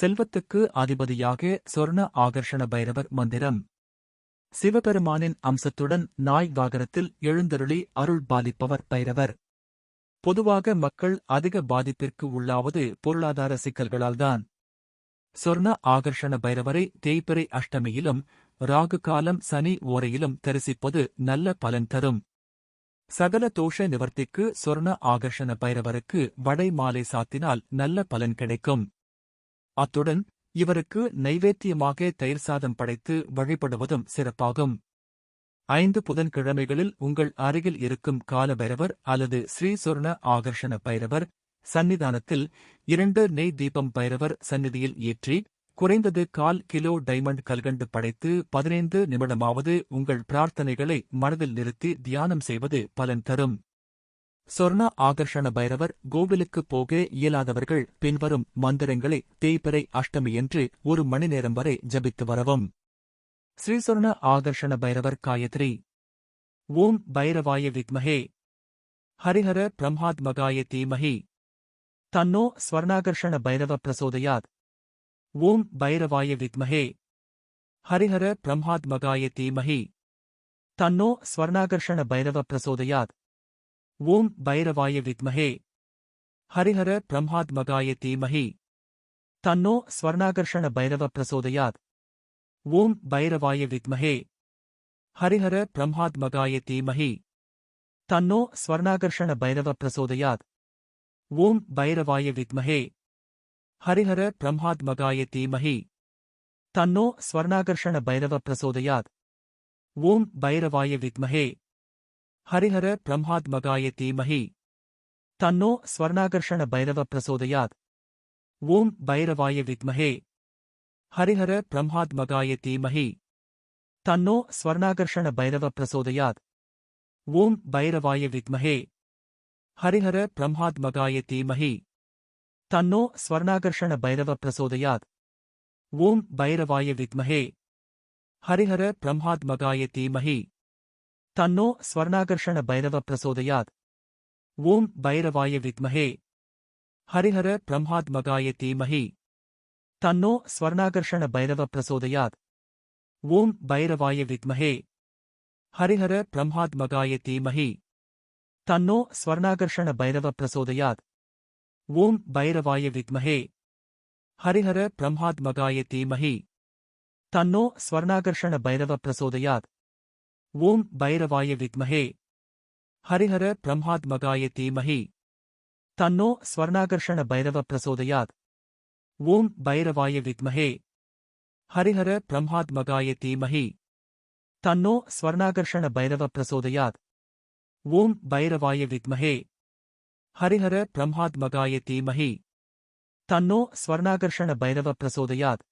செல்வத்துக்கு அதிபதியாக சொர்ண ஆகர்ஷண பைரவர் மந்திரம். சிவபெருமானின் அம்சத்துடன் நாய் வாகனத்தில் எழுந்தருளி அருள் பாலிப்பவர் பைரவர். பொதுவாக மக்கள் அதிக பாதிப்பிற்கு உள்ளாவது பொருளாதார சிக்கல்களால்தான். சொர்ண ஆகர்ஷண பைரவரை தேய்பிறை அஷ்டமியிலும் ராகு காலம் சனி ஓரையிலும் தரிசிப்பது நல்ல பலன் தரும். சகல தோஷ நிவர்த்திக்கு சொர்ண ஆகர்ஷண பைரவருக்கு வடை மாலை சாத்தினால் நல்ல பலன் கிடைக்கும். அத்துடன் இவருக்கு நைவேத்தியமாக தயிர் சாதம் படைத்து வழிபடுவதும் சிறப்பாகும். ஐந்து புதன்கிழமைகளில் உங்கள் அருகில் இருக்கும் காலபைரவர் அல்லது ஸ்ரீசுவர்ண ஆகர்ஷண பைரவர் சந்நிதானத்தில் இரண்டு நெய் தீபம் பைரவர் சந்நிதியில் ஏற்றி குறைந்தது கால் கிலோ டைமண்ட் கல்கண்டு படைத்து பதினைந்து நிமிடமாவது உங்கள் பிரார்த்தனைகளை மனதில் நிறுத்தி தியானம் செய்வது பலன் தரும். சொர்ண ஆகர்ஷண பைரவர் கோவிலுக்குப் போக இயலாதவர்கள் பின்வரும் மந்திரங்களை தேய்பிறை அஷ்டமியன்று ஒரு மணி நேரம் வரை ஜபித்து வரவும். ஸ்ரீசொர்ண ஆகர்ஷண பைரவர் காயத்ரி. ஓம் பைரவாய வித்மஹே. ஹரிஹர பிரம்மாத்மகாய தீமஹி. தன்னோ ஸ்வர்ணாகர்ஷண பைரவ பிரசோதயாத். ஓம் பைரவாய வித்மஹே. ஹரிஹர பிரம்மாத்மகாய தீமஹி. தன்னோ ஸ்வர்ணாகர்ஷண பைரவ பிரசோதயாத். ஓம் பைரவாய வித்மஹே ஹரிஹர பிரம்மாத்மகாய தீமஹி தன்னோ ஸ்வர்ணாகர்ஷண பைரவ பிரசோதயாத் ஓம் பைரவாய வித்மஹே ஹரிஹர பிரம்மாத்மகாய தீமஹி தன்னோ ஸ்வர்ணாகர்ஷண பைரவ பிரசோதயாத் ஓம் பைரவாய வித்மஹே ஹரிஹர பிரம்மாத்மகாய தீமஹி தன்னோ ஸ்வர்ணாகர்ஷண பைரவ பிரசோதயாத் ஓம் பைரவாய வித்மஹே हरिहर ब्रह्मात्मगाय धीमहि तो स्वर्णाकर्षण भैरव प्रसोदयात् ओं भैरवाय विद्महे हरिहर ब्रह्मात्मगाय धीमहि तन्नो स्वर्णाकर्षण भैरव प्रसोदयात् ओं भैरवाय विद्महे हरिहर ब्रह्मात्मगाय धीमहि तन्नो स्वर्णाकर्षण भैरव प्रसोदयात् ओं भैरवाय विद्महे हरिहर ब्रह्मात्मगाय धीमहि तो स्वर्णाकर्षण भैरव प्रसोदयात् ओं भैरवाय विमहे हरिहर ब्रह्मात्मगाय धीमहि तन्नो स्वर्णाकर्षण भैरव प्रसोदयात् ओं भैरवाय विमहे हरिहर ब्रह्मात्मगाय धीमहि तन्नो स्वर्णाकर्षण भैरव प्रसोदयात् ओं भैरवाय विमहे हरिहर ब्रह्मात्मगाय धीमहि तन्नो स्वर्णाकर्षण भैरव प्रसोदयात् ஓம் பைரவாய வித்மஹே ஹரிஹர பிரம்மாத்மகாய தீமஹி தன்னோ ஸ்வர்ணாகர்ஷண பைரவ பிரசோதயாத் ஓம் பைரவாய வித்மஹே ஹரிஹர பிரம்மாத்மகாய தீமஹி தன்னோ ஸ்வர்ணாகர்ஷண பைரவ பிரசோதயாத் ஓம் பைரவாய வித்மஹே ஹரிஹர பிரம்மாத்மகாய தீமஹி தன்னோ ஸ்வர்ணாகர்ஷண பைரவ பிரசோதயாத்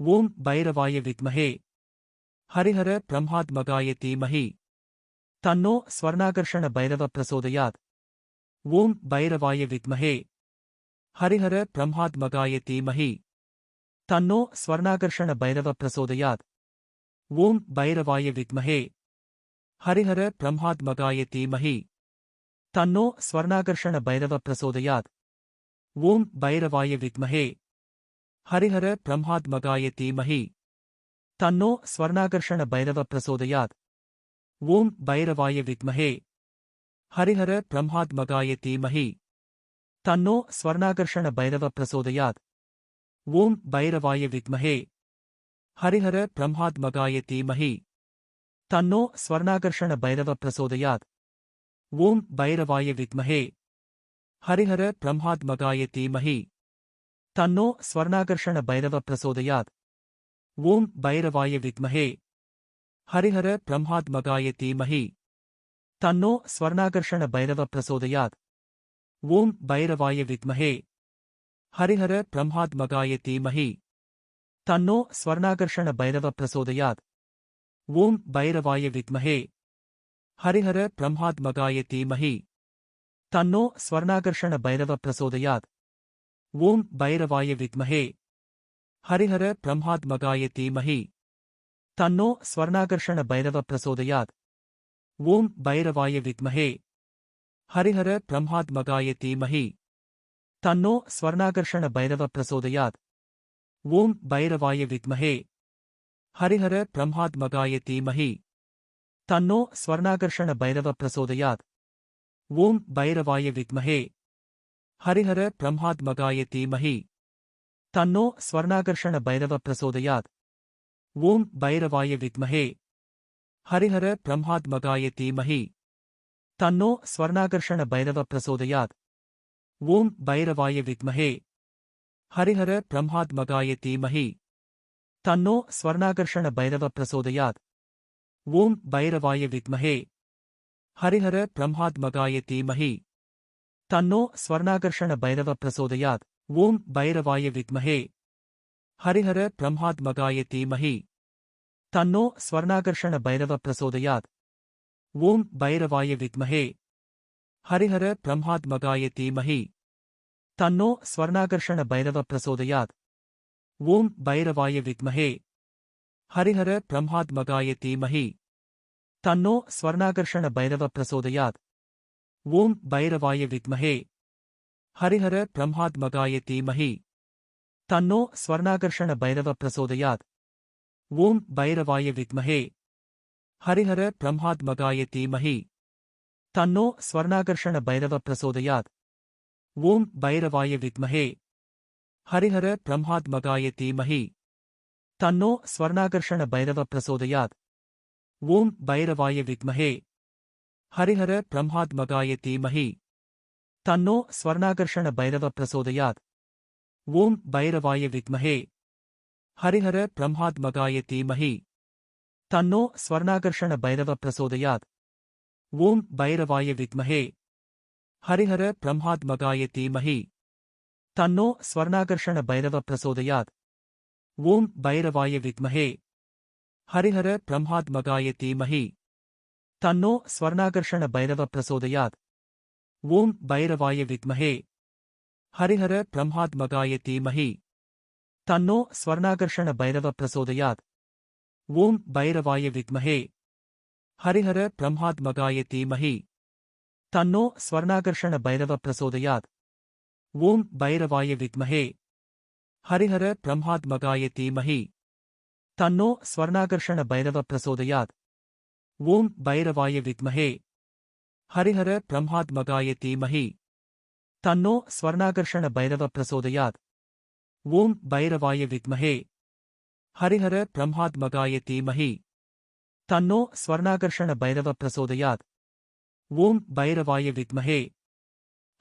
ஓம் பைரவாய வித்மஹே हरिहर ब्रह्मात्मकायतीमहि तो स्वर्णाकर्षण भैरव प्रसोदयात् ओं भैरवाय विमहे हरिहर ब्रह्मात्मकायतीमहि तो स्वर्णाकर्षण भैरव प्रसोदयात् ओं भैरवाय विमहे हरिहर ब्रह्मात्मकायतीमहि तो स्वर्णाकर्षण भैरव प्रसोदयात् ओं भैरवाय विमहे हरिहर ब्रह्मात्मकायतीमहि तन्नो स्वर्णाकर्षण भैरव प्रसोदयात ओं भैरवाय विमहे हरिहर ब्रह्मात्मगाय धीमहि तन्नो स्वर्णाकर्षण भैरव प्रसोदयात ओं भैरवाय विमहे हरिहर ब्रह्मात्मगाय धीमहि तन्नो स्वर्णाकर्षण भैरव प्रसोदयात ओं भैरवाय विमहे हरिहर ब्रह्मात्मगाय धीमहि तन्नो स्वर्णाकर्षण भैरव प्रसोदयात ஓம் பைரவாய வித்மஹே ஹரிஹர பிரம்மாத்மகாய தீமஹி தன்னோ ஸ்வர்ணாகர்ஷண பைரவ பிரசோதயாத் ஓம் பைரவாய வித்மஹே ஹரிஹர பிரம்மாத்மகாய தீமஹி தன்னோ ஸ்வர்ணாகர்ஷண பைரவ பிரசோதயாத் ஓம் பைரவாய வித்மஹே ஹரிஹர பிரம்மாத்மகாய தீமஹி தன்னோ ஸ்வர்ணாகர்ஷண பைரவ பிரசோதயாத் ஓம் பைரவாய வித்மஹே हरिहर ब्रह्मात्मगाय धीमहि तन्नो स्वर्णाकर्षण भैरव प्रसोदयात् ओं भैरवाय विमहे हरिहर ब्रह्मात्मगाय धीमहि तन्नो स्वर्णाकर्षण भैरव प्रसोदयात् ओं भैरवाय विमहे हरिहर ब्रह्मात्मगाय धीमहि तन्नो स्वर्णाकर्षण भैरव प्रसोदयात् ओं भैरवाय विमे हरिहर ब्रह्मात्मगाय धीमहि तो स्वर्णाकर्षण भैरव प्रसोदया ओं भैरवाय विमहे हरिहर ब्रह्मात्मकाय धीमहि तन्नो स्वर्णाकर्षण भैरव प्रसोदया ओं भैरवाय विमहे हरिहर ब्रह्मात्मकाय धीमहि तन्नो स्वर्णाकर्षण भैरव प्रसोदया ओं भैरवाय विमहे हरिहर ब्रह्मात्मकाय धीमहि तन्नो स्वर्णाकर्षण भैरव प्रसोदयात् ஓம் பைரவாய வித்மஹே ஹரிஹர பிரம்மாத்மகாய தீமஹி தன்னோ ஸ்வர்ணாகர்ஷண பைரவ பிரசோதயாத் ஓம் பைரவாய வித்மஹே ஹரிஹர பிரம்மாத்மகாய தீமஹி தன்னோ ஸ்வர்ணாகர்ஷண பைரவ பிரசோதயாத் ஓம் பைரவாய வித்மஹே ஹரிஹர பிரம்மாத்மகாய தீமஹி தன்னோ ஸ்வர்ணாகர்ஷண பைரவ பிரசோதயாத் ஓம் பைரவாய வித்மஹே हरिहर ब्रह्मात्मगाय धीमहि तन्नो स्वर्णाकर्षण भैरव प्रसोदयात् ओं भैरवाय विद्महे हरिहर ब्रह्मात्मगाय धीमहि तन्नो स्वर्णाकर्षण भैरव प्रसोदयात् ओं भैरवाय विद्महे हरिहर ब्रह्मात्मगाय धीमहि तन्नो स्वर्णाकर्षण भैरव प्रसोदयात् ओं भैरवाय विद्महे हरिहर ब्रह्मात्मगाय धीमहि तो स्वर्णाकर्षण भैरव प्रसोदयात् ओं भैरवाय विमहे हरिहर ब्रह्मात्मकाय धीमहि तन्नो स्वर्णाकर्षण भैरव प्रसोदयात् ओं भैरवाय विमहे हरिहर ब्रह्मात्मकाय धीमहि तन्नो स्वर्णाकर्षण भैरव प्रसोदयात् ओं भैरवाय विमहे हरिहर ब्रह्मात्मकाय धीमहि तन्नो स्वर्णाकर्षण भैरव प्रसोदयात् ஓம் பைரவாய வித்மஹே ஹரிஹர பிரம்மாத்மகாய தீமஹி தன்னோ ஸ்வர்ணாகர்ஷண பைரவ பிரசோதயாத் ஓம் பைரவாய வித்மஹே ஹரிஹர பிரம்மாத்மகாய தீமஹி தன்னோ ஸ்வர்ணாகர்ஷண பைரவ பிரசோதயாத் ஓம் பைரவாய வித்மஹே ஹரிஹர பிரம்மாத்மகாய தீமஹி தன்னோ ஸ்வர்ணாகர்ஷண பைரவ பிரசோதயாத் ஓம் பைரவாய வித்மஹே हरिहर ब्रह्मात्मकायतीमहि तो स्वर्णाकर्षण भैरव प्रसोदयात् ओं भैरवाय विमहे हरिहर ब्रह्मात्मकायतीमहि तो स्वर्णाकर्षण भैरव प्रसोदयात् ओं भैरवाय विमहे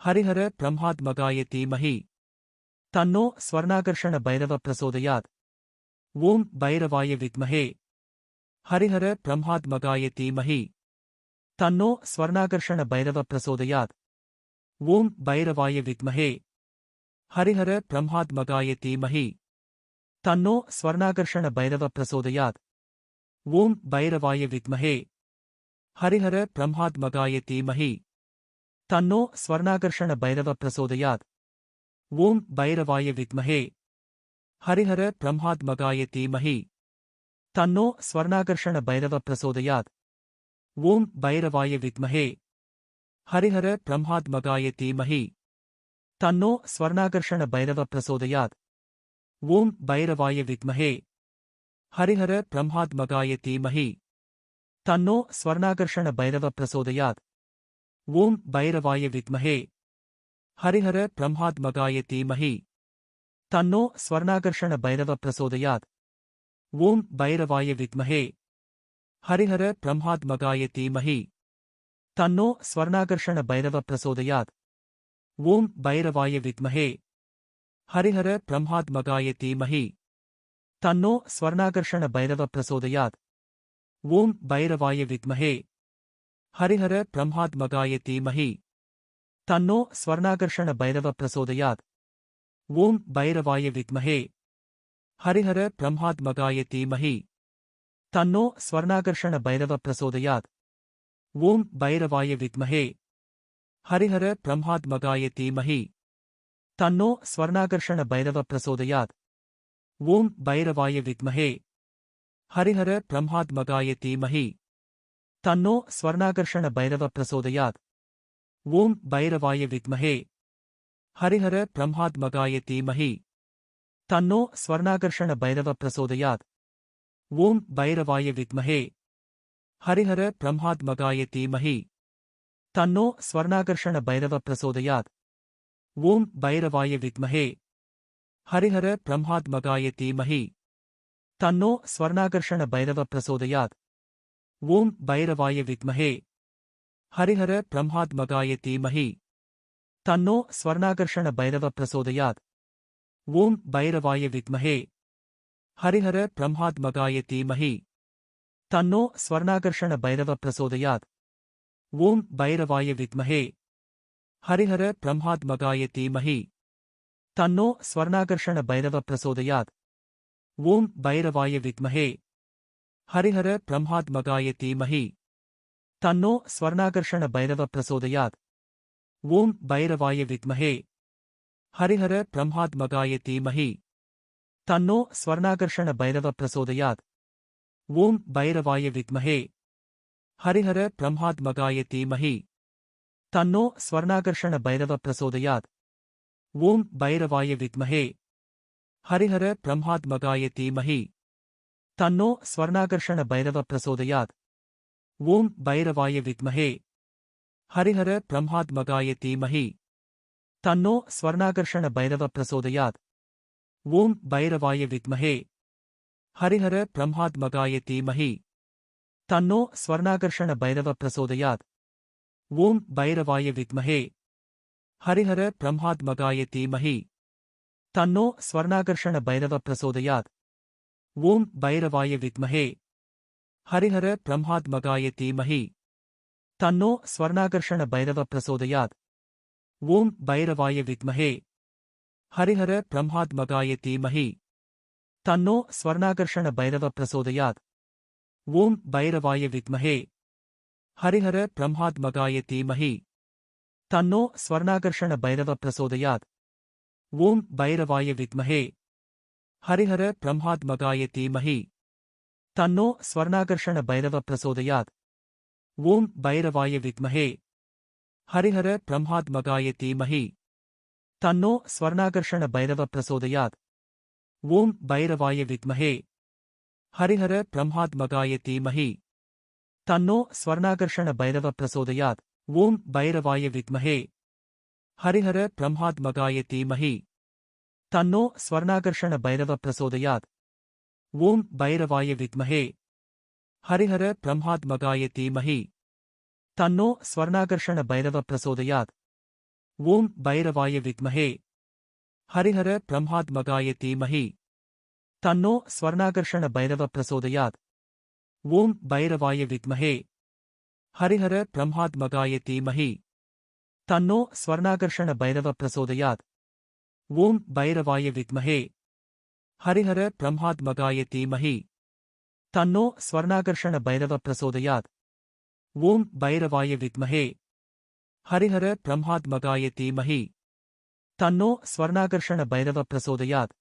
हरिहर ब्रह्मात्मकायतीमहि तन्नो स्वर्णाकर्षण भैरव प्रसोदयात् ओं भैरवाय विमहे हरिहर ब्रह्मात्मकायतीमहि तन्नो स्वर्णाकर्षण भैरव प्रसोदयात ओं भैरवाय विमहे हरिहर ब्रह्मात्मगाय तीमहि तन्नो स्वर्णाकर्षण भैरव प्रसोदयात ओं भैरवाय विमहे हरिहर ब्रह्मात्मगाय तीमहि तन्नो स्वर्णाकर्षण भैरव प्रसोदयात ओं भैरवाय विमहे हरिहर ब्रह्मात्मगाय तीमहि तन्नो स्वर्णाकर्षण भैरव प्रसोदयात ஓம் பைரவாய வித்மஹே ஹரிஹர பிரம்மாத்மகாய தீமஹி தன்னோ ஸ்வர்ணாகர்ஷண பைரவ பிரசோதயாத் ஓம் பைரவாய வித்மஹே ஹரிஹர பிரம்மாத்மகாய தீமஹி தன்னோ ஸ்வர்ணாகர்ஷண பைரவ பிரசோதயாத் ஓம் பைரவாய வித்மஹே ஹரிஹர பிரம்மாத்மகாய தீமஹி தன்னோ ஸ்வர்ணாகர்ஷண பைரவ பிரசோதயாத் ஓம் பைரவாய வித்மஹே हरिहर ब्रह्मात्मगाय धीमहि तन्नो स्वर्णाकर्षण भैरव प्रसोदयात ओं भैरवाय विमहे हरिहर ब्रह्मात्मगाय धीमहि तन्नो स्वर्णाकर्षण भैरव प्रसोदयात ओं भैरवाय विमहे हरिहर ब्रह्मात्मगाय धीमहि तन्नो स्वर्णाकर्षण भैरव प्रसोदयात ओं भैरवाय विमे हरिहर ब्रह्मात्मगाय धीमहि तन्नो स्वर्णाकर्षण भैरव प्रसोदया ओं भैरवाय विमहे हरिहर ब्रह्मात्मगाय धीमहि तन्नो स्वर्णाकर्षण भैरव प्रसोदया ओं भैरवाय विमहे हरिहर ब्रह्मात्मगाय धीमहि तन्नो स्वर्णाकर्षण भैरव प्रसोदया ओं भैरवाय विमहे हरिहर ब्रह्मात्मगाय धीमहि तन्नो स्वर्णाकर्षण भैरव प्रसोदयात् ओम भैरवाय विद्महे हरिहर ब्रह्मात्मकाय धीमहि तन्नो स्वर्णाकर्षण भैरव प्रचोदयात् ओम भैरवाय विद्महे हरिहर ब्रह्मात्मकाय धीमहि तन्नो स्वर्णाकर्षण भैरव प्रचोदयात् ओम भैरवाय विद्महे हरिहर ब्रह्मात्मकाय धीमहि तन्नो स्वर्णाकर्षण भैरव प्रचोदयात् ओम भैरवाय विद्महे हरिहर ब्रह्मात्मकाय धीमहि तन्नो स्वर्णाकर्षण भैरव प्रचोदयात् ओम भैरवाय विद्महे हरिहर ब्रह्मात्मकाय धीमहि तन्नो स्वर्णाकर्षण भैरव प्रचोदयात् ओम भैरवाय विद्महे हरिहर ब्रह्मात्मकाय धीमहि तन्नो स्वर्णाकर्षण भैरव प्रचोदयात् ओम भैरवाय विद्महे हरिहर ब्रह्मात्मकाय धीमहि तन्नो स्वर्णाकर्षण भैरव प्रचोदयात् ओम भैरवाय विद्महे हरिहर ब्रह्मात्मकाय धीमहि तन्नो स्वर्णाकर्षण भैरव प्रचोदयात् ओम भैरवाय विद्महे हरिहर ब्रह्मात्मकाय धीमहि तन्नो स्वर्णाकर्षण भैरव प्रचोदयात् ओम भैरवाय विद्महे हरिहर ब्रह्मात्मकाय धीमहि तन्नो स्वर्णाकर्षण भैरव प्रचोदयात् ओम भैरवाय विद्महे हरिहर ब्रह्मात्मकाय धीमहि तन्नो स्वर्णाकर्षण भैरव प्रचोदयात् ओम भैरवाय विद्महे हरिहर ब्रह्मात्मकाय धीमहि तन्नो स्वर्णाकर्षण भैरव प्रचोदयात् ओम भैरवाय विद्महे हरिहर ब्रह्मात्मकाय धीमहि तन्नो स्वर्णाकर्षण भैरव प्रचोदयात् ओम भैरवाय विद्महे हरिहर ब्रह्मात्मकाय धीमहि तन्नो स्वर्णाकर्षण भैरव प्रचोदयात् ओम भैरवाय विद्महे हरिहर ब्रह्मात्मकाय धीमहि तन्नो स्वर्णाकर्षण भैरव प्रचोदयात् ओम भैरवाय विद्महे हरिहर ब्रह्मात्मकाय धीमहि तन्नो स्वर्णाकर्षण भैरव प्रचोदयात् ओम भैरवाय विद्महे हरिहर ब्रह्मात्मकाय धीमहि तन्नो स्वर्णाकर्षण भैरव प्रचोदयात् ओम भैरवाय विद्महे हरिहर ब्रह्मात्मकाय धीमहि तन्नो स्वर्णाकर्षण भैरव प्रचोदयात् ओम भैरवाय विद्महे हरिहर ब्रह्मात्मकाय धीमहि तन्नो स्वर्णाकर्षण भैरव प्रचोदयात् ओम भैरवाय विद्महे हरिहर ब्रह्मात्मकाय धीमहि तन्नो स्वर्णाकर्षण भैरव प्रचोदयात् ओम भैरवाय विद्महे हरिहर ब्रह्मात्मकाय धीमहि तन्नो स्वर्णाकर्षण भैरव प्रचोदयात् ओम भैरवाय विद्महे हरिहर ब्रह्मात्मकाय धीमहि तन्नो स्वर्णाकर्षण भैरव प्रचोदयात् ओम भैरवाय विद्महे हरिहर ब्रह्मात्मकाय धीमहि तन्नो स्वर्णाकर्षण भैरव प्रचोदयात् ओम भैरवाय विद्महे हरिहर धीमहि तन्नो स्वर्णाकर्षण भैरव प्रचोदयात्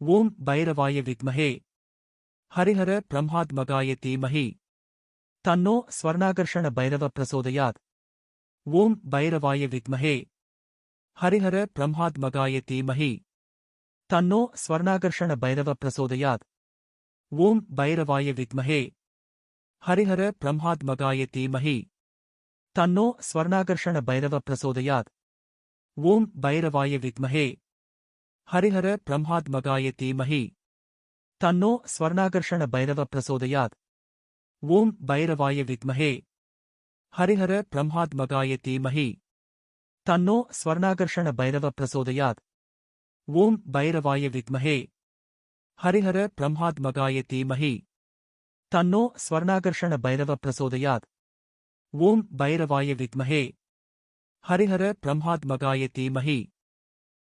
ओम भैरवाय विद्महे हरिहर ब्रह्मात्मकाय धीमहि तन्नो स्वर्णाकर्षण भैरव प्रचोदयात् ओम भैरवाय विद्महे हरिहर ब्रह्मात्मकाय धीमहि तन्नो स्वर्णाकर्षण भैरव प्रचोदयात् ओम भैरवाय विद्महे हरिहर ब्रह्मात्मकाय धीमहि तन्नो स्वर्णाकर्षण भैरव प्रचोदयात् ओम भैरवाय विद्महे हरिहर ब्रह्मात्मकाय धीमहि तन्नो स्वर्णाकर्षण भैरव प्रचोदयात् ओम भैरवाय विद्महे हरिहर ब्रह्मात्मकाय धीमहि तन्नो स्वर्णाकर्षण भैरव प्रचोदयात् ओम भैरवाय विद्महे हरिहर ब्रह्मात्मकाय धीमहि तन्नो स्वर्णाकर्षण भैरव प्रचोदयात् ओम भैरवाय विद्महे हरिहर ब्रह्मात्मकाय धीमहि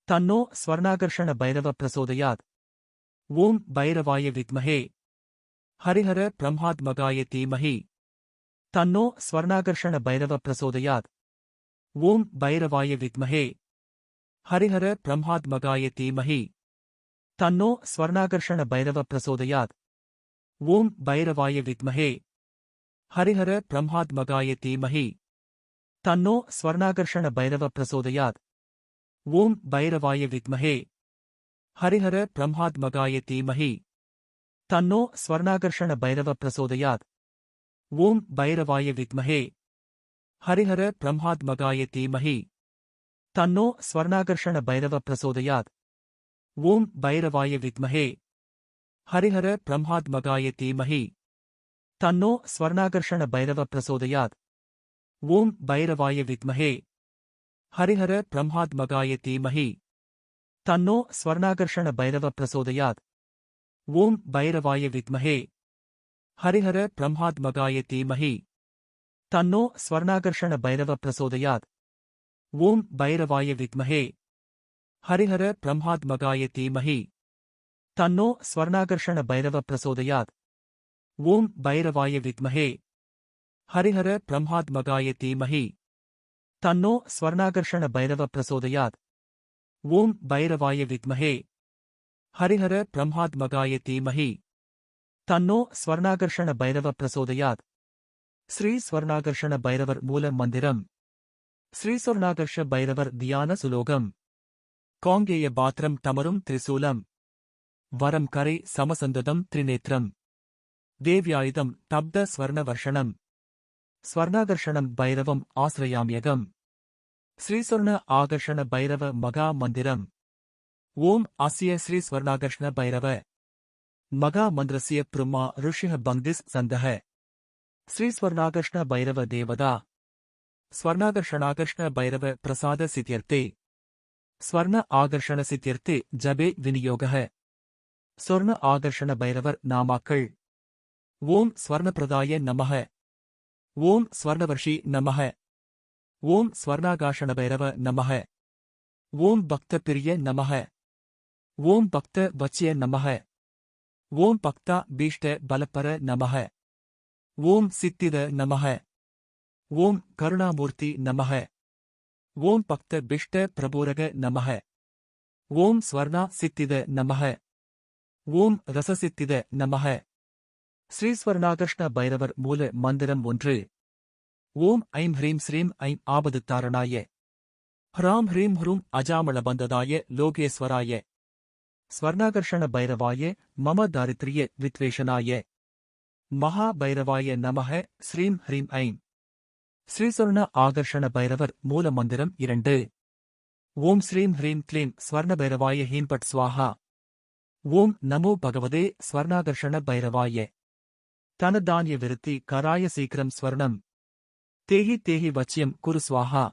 तन्नो स्वर्णाकर्षण भैरव प्रचोदयात् ओम भैरवाय विद्महे हरिहर ब्रह्मात्मकाय धीमहि तन्नो स्वर्णाकर्षण भैरव प्रचोदयात् ओम भैरवाय विद्महे हरिहर ब्रह्मात्मकाय धीमहि तन्नो स्वर्णाकर्षण भैरव प्रचोदयात् ओम भैरवाय विद्महे हरिहर ब्रह्मात्मकायेमहे तो स्वर्णाकर्षण भैरव प्रसोदयात ओं भैरवाय विमहे हरिहर ब्रह्मात्मकायेमहे तन्नो स्वर्णाकर्षण भैरव प्रसोदयात ओं भैरवाय विमहे हरिहर ब्रह्मात्मकायेमहे तो स्वर्णाकर्षण भैरव प्रसोदयात ओं भैरवाय विमहे हरिहर ब्रह्मात्मकायेमहे तो स्वर्णाकर्षण भैरव प्रसोदयात ओं भैरवाय विमहे हरिहर ब्रह्मात्मगाय तीमहि तो स्वर्णाकर्षण भैरव प्रसोदयात ओं भैरवाय विमहे हरिहर ब्रह्मात्मगाय तीमहि तो स्वर्णाकर्षण भैरव प्रसोदयात ओं भैरवाय विमहे हरिहर ब्रह्मात्मगाय तीमहि तन्नो स्वर्णाकर्षण भैरव प्रसोदयात ஓம் பைரவாய வித்மஹே. ஹரிஹர பிரம்மாத்மகாய தீமஹி. தன்னோ ஸ்வர்ணாகர்ஷண பைரவ பிரசோதயாத். ஓம் பைரவாய வித்மஹே. ஹரிஹர பிரம்மாத்மகாய தீமஹி. தன்னோ ஸ்வர்ணாகர்ஷண பைரவ பிரசோதயாத். ஸ்ரீ ஸ்வர்ணாகர்ஷண பைரவர் மூல மந்திரம். ஸ்ரீ ஸ்வர்ணாகர்ஷ பைரவர் தியான சுலோகம். காங்கேய பாத்திரம் தமரும் திரிசூலம். வரம் கரை சமசந்ததம் திரிநேத்திரம். தேவ்யாயுதம் தப்த ஸ்வர்ணவர்ஷணம். ஸ்வர்ணாகர்ஷணம் பைரவம் ஆசிரயாமியகம். ஸ்ரீஸ்வர்ண ஆகர்ஷண பைரவ மகா மந்திரம். ஓம் அசிய ஸ்ரீ ஸ்வர்ணாகர்ஷண பைரவ. மகா மந்திரசிய பிரம்மா ருஷிஹ பங்கிஸ் சந்தः ஸ்ரீஸ்வர்ணாகர்ஷ்ண பைரவ தேவதா. ஸ்வர்ணாகர்ஷணாகர்ஷ்ண பைரவ பிரசாத சித்தியர்த்தே. ஸ்வர்ண ஆகர்ஷண சித்தியர்த்தே ஜபே விநியோக சொர்ண ஆகர்ஷண பைரவர் நாமாக்கள். ஓம் ஸ்வர்ணபிரதாய நமக ஓம் ஸ்வர்ணவர்ஷி நமக ஓம் ஸ்வர்ணாகாஷணபைரவ நமக ஓம் பக்த பிரிய நமக ஓம் பக்த வச்சிய நமக ஓம் பக்தா பீஷ்ட பலப்பர நமக ஓம் சித்தித நமக ஓம் கருணாமூர்த்தி நமக ஓம் பக்த பிஷ்ட பிரபூரக நமக ஓம் ஸ்வர்ணா சித்தித நமக ஓம் ரசசித்தித நமக ஸ்ரீஸ்வர்ணாகிருஷ்ண பைரவர் மூல மந்திரம் ஒன்று. ஓம் ஐம் ஹ்ரீம் ஸ்ரீம் ஐம் ஆபது தாரணாய ஹ்ராம் ஹ்ரீம் ஹ்ரூம் அஜாமளபந்ததாய லோகேஸ்வராய. ஸ்வர்ணாகர்ஷண பைரவாய மம தாரித்ரிய வித்வேஷனாய. மகா பைரவாய நமக ஸ்ரீம் ஹ்ரீம் ஐம். ஸ்ரீஸ்வர்ண ஆகர்ஷண பைரவர் மூல மந்திரம் இரண்டு. ஓம் ஸ்ரீம் ஹ்ரீம் க்ளீம் ஸ்வர்ண பைரவாய ஹீம்பட் ஸ்வாஹா. ஓம் நமோ பகவதே ஸ்வர்ணாகர்ஷண பைரவாய. தனதானிய விருத்தி கராய சீக்கிரம் ஸ்வர்ணம். தேகி தேகி வச்சியம் குரு ஸ்வாஹா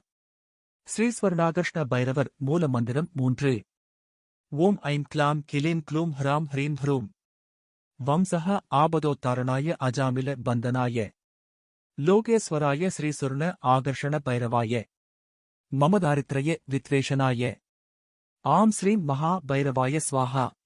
ஸ்ரீஸ்வர்ணாகிருஷ்ண பைரவர் மூல மந்திரம் மூன்று. ஓம் ஐம் கிளாம் கிளீம் க்ளூம் ஹ்ராம் ஹ்ரீம் ஹ்ரூம். வம்சஹ ஆபதோத்தாரணாய அஜாமில பந்தனாய. லோகேஸ்வராய ஸ்ரீசுர்ண ஆகர்ஷண பைரவாய. மமதாரித்ரய வித்வேஷனாய. ஆம் ஸ்ரீம் மகா பைரவாய ஸ்வாஹா